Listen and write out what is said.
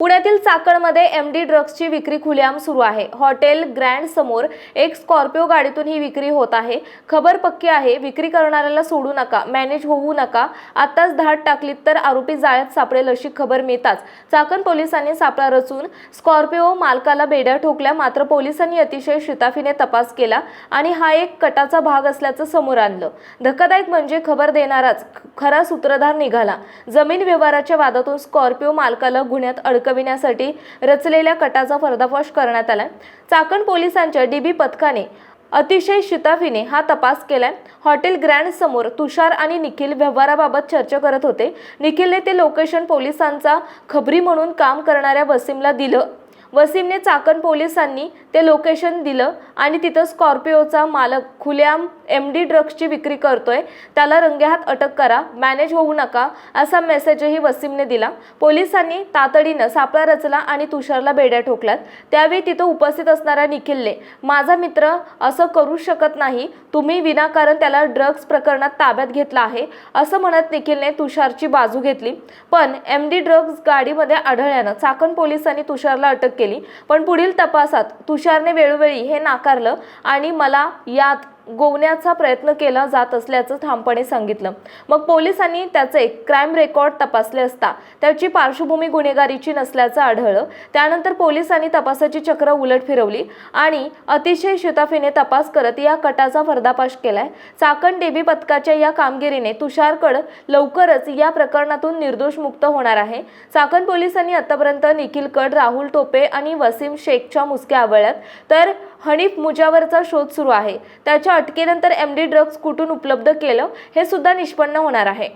पुण्यातील चाकणमध्ये M D ड्रग्सची विक्री खुलेआम सुरू आहे. हॉटेल ग्रँड समोर एक स्कॉर्पिओ गाडीतून ही विक्री होत आहे. खबर पक्की आहे विक्री करणाऱ्याला सोडू नका मॅनेज होऊ नका. आत्ताच धाड टाकलीत तर आरोपी जाळ्यात सापडेल अशी खबर मिळताच. चाकण पोलिसांनी सापळा रचून स्कॉर्पिओ मालकाला बेड्या ठोकल्या मात्र पोलिसांनी अतिशय शिताफीने तपास केला आणि हा एक कटाचा भाग असल्याचं समोर आणलं. धक्कादायक म्हणजे खबर देणाराच खरा सूत्रधार निघाला. जमीन व्यवहाराच्या वादातून स्कॉर्पिओ मालकाला गुन्ह्यात अडकविण्यासाठी रचलेल्या कटाचा पर्दाफाश करण्यात आलाय. चाकण पोलिसांच्या डीबी पथकाने अतिशय शिताफीने हा तपास केलाय. हॉटेल ग्रँड समोर तुषार आणि निखिल व्यवहाराबाबत चर्चा करत होते. निखिलने ते लोकेशन पोलिसांचा खबरी म्हणून काम करणाऱ्या वसीमला दिलं. वसीमने चाकण पोलिसांनी ते लोकेशन दिलं आणि तिथं स्कॉर्पिओचा मालक खुलेआम एम डी ड्रग्सची विक्री करतोय. त्याला रंगेहात अटक करा मॅनेज होऊ नका असा मेसेजही वसीमने दिला. पोलिसांनी तातडीनं सापळा रचला आणि तुषारला बेड्या ठोकल्यात. त्यावेळी तिथं उपस्थित असणाऱ्या निखिलने माझा मित्र असं करू शकत नाही. तुम्ही विनाकारण त्याला ड्रग्ज प्रकरणात ताब्यात घेतला आहे असं म्हणत निखिलने तुषारची बाजू घेतली. पण एम डी ड्रग्ज गाडीमध्ये आढळल्यानं चाकण पोलिसांनी तुषारला अटक केली. पण पुढील तपासात तुषारने वेळोवेळी हे नाकारलं आणि मला यात गोवण्याचा प्रयत्न केला जात असल्याचं ठामपणे सांगितलं. मग पोलिसांनी त्याचे क्राईम रेकॉर्ड तपासले असता त्याची पार्श्वभूमी गुन्हेगारीची नसल्याचं आढळलं. त्यानंतर पोलिसांनी तपासाची चक्र उलट फिरवली आणि अतिशय शिताफीने तपास करत या कटाचा पर्दापाश केलाय. चाकण डेबी पथकाच्या या कामगिरीने तुषारकड लवकरच या प्रकरणातून निर्दोष मुक्त होणार आहे. चाकण पोलिसांनी आतापर्यंत निखिल कड राहुल टोपे आणि वसीम शेखच्या मुसक्या आवळल्यात. तर हनीफ मुजावरचा शोध सुरू आहे. त्याच्या अटकेनंतर एम डी ड्रग्ज कुठून उपलब्ध केलं हे सुद्धा निष्पन्न होणार आहे.